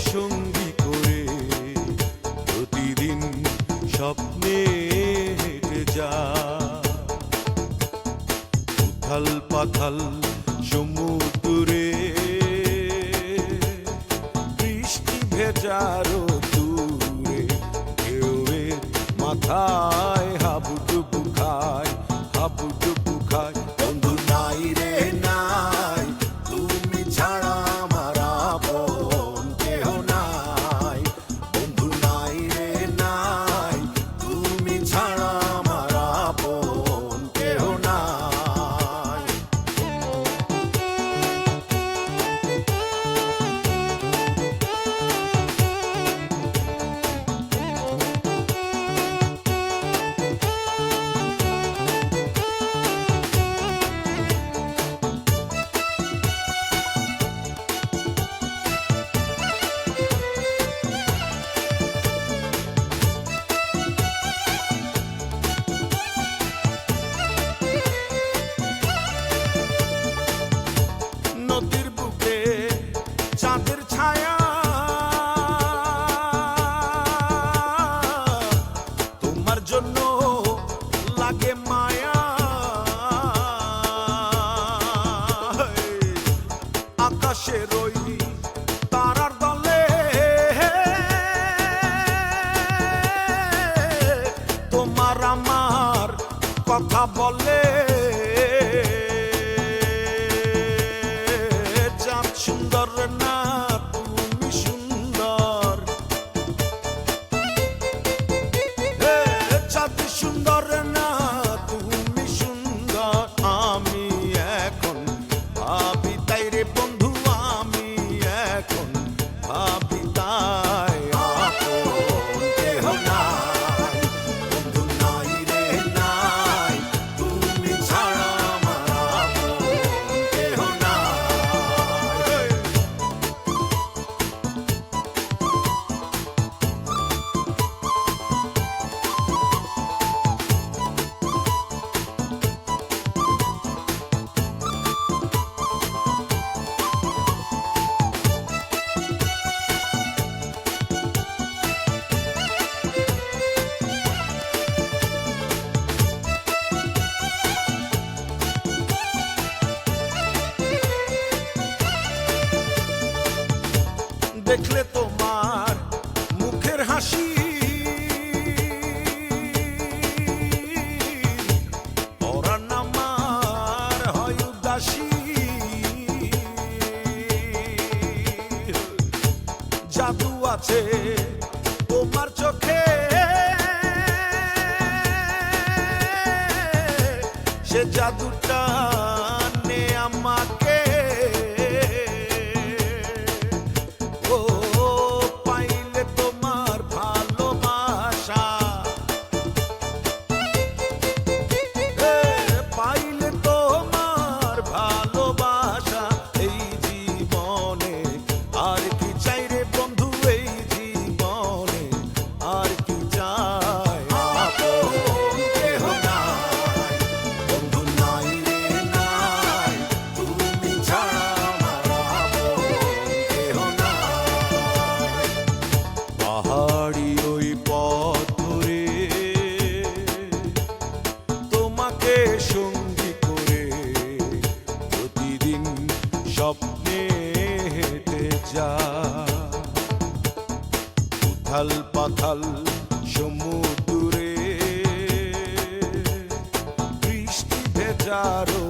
সঙ্গী করে প্রতিদিন স্বপ্নে যা। উথাল পাথাল সমুদ্রে বৃষ্টি ভেজারো দূরে ঢেউয়ের মাথায় হাব লাগে মায়া। আকাশে তারার দলে। তোমার কথা বলে। দেখলে তোমার মুখের হাসি। জাদু আছে তোমার চোখে। সে জাদুটা নে আমাকে। স্বপ্নে যা। উথল পাথাল সমুদ্রে বৃষ্টি ভেজারো